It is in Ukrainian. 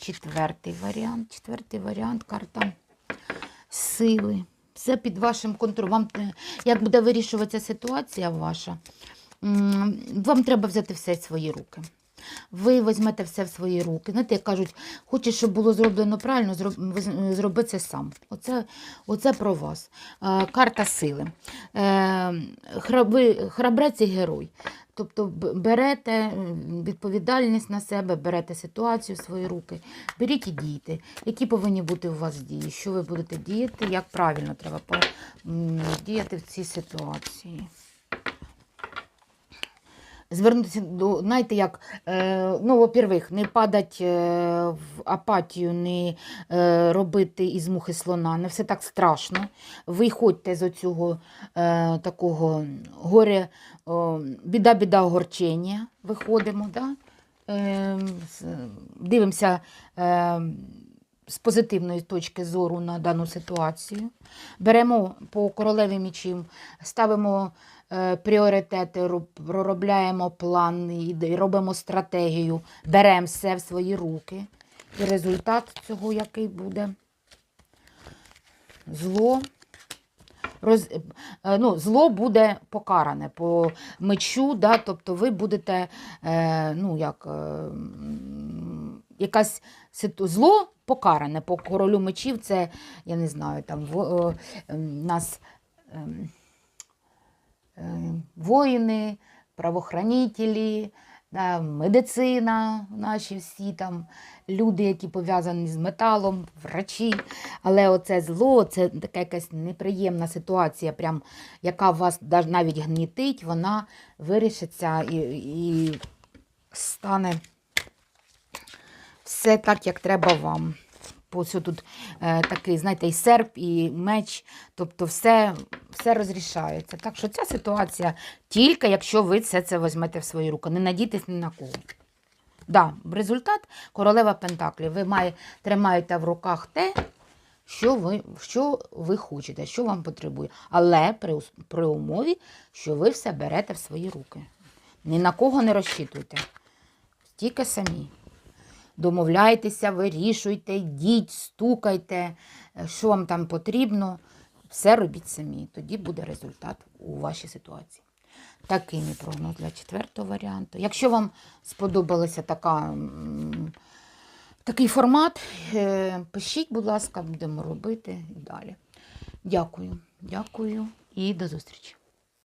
четвертий варіант. Четвертий варіант карта сили. Все під вашим контролем. Е, як буде вирішуватися ситуація ваша, вам треба взяти все в свої руки. Ви візьмете все в свої руки. Знаєте, як кажуть, хочеш, щоб було зроблено правильно, зроби це сам. Оце, оце про вас. Е, карта сили. Е, ви храбрець і герой. Тобто берете відповідальність на себе, берете ситуацію в свої руки, беріть і дійте. Які повинні бути у вас дії? Що ви будете діяти? Як правильно треба діяти в цій ситуації? Звернутися до, знаєте, як, е, ну, во-первых, не падать е, в апатію, не е, робити із мухи слона, не все так страшно. Виходьте з оцього такого горя, о, біда-біда огорчення, виходимо, да? е, дивимося е, з позитивної точки зору на дану ситуацію. Беремо по королеві мічів, ставимо е, пріоритети, проробляємо план і робимо стратегію, беремо все в свої руки. І результат цього який буде? Зло. Роз, е, ну, зло буде покаране по мечу, да, тобто ви будете, е, ну, як, е, якась зло покаране по королю мечів, це, я не знаю, там в, е, е, нас е, е, воїни, правоохранителі, да, медицина, наші всі там люди, які пов'язані з металом, врачі. Але оце зло, це така якась неприємна ситуація, прям, яка вас навіть гнітить, вона вирішиться і, і стане все так, як треба вам. Ось тут е, такий, знаєте, і серп, і меч, тобто все, все розрішається. Так що ця ситуація тільки, якщо ви все це візьмете в свої руки, не надійтесь ні на кого. Да, результат королева Пентаклів. Ви має, тримаєте в руках те, що ви, що ви хочете, що вам потребує. Але при, при умові, що ви все берете в свої руки. Ні на кого не розчитуйте. Тільки самі. Домовляйтеся, вирішуйте, йдіть, стукайте, е, що вам там потрібно. Все робіть самі. Тоді буде результат у вашій ситуації. Такий мій прогноз для четвертого варіанту. Якщо вам сподобалася така, такий формат, е, пишіть, будь ласка, будемо робити і далі. Дякую. Дякую і до зустрічі.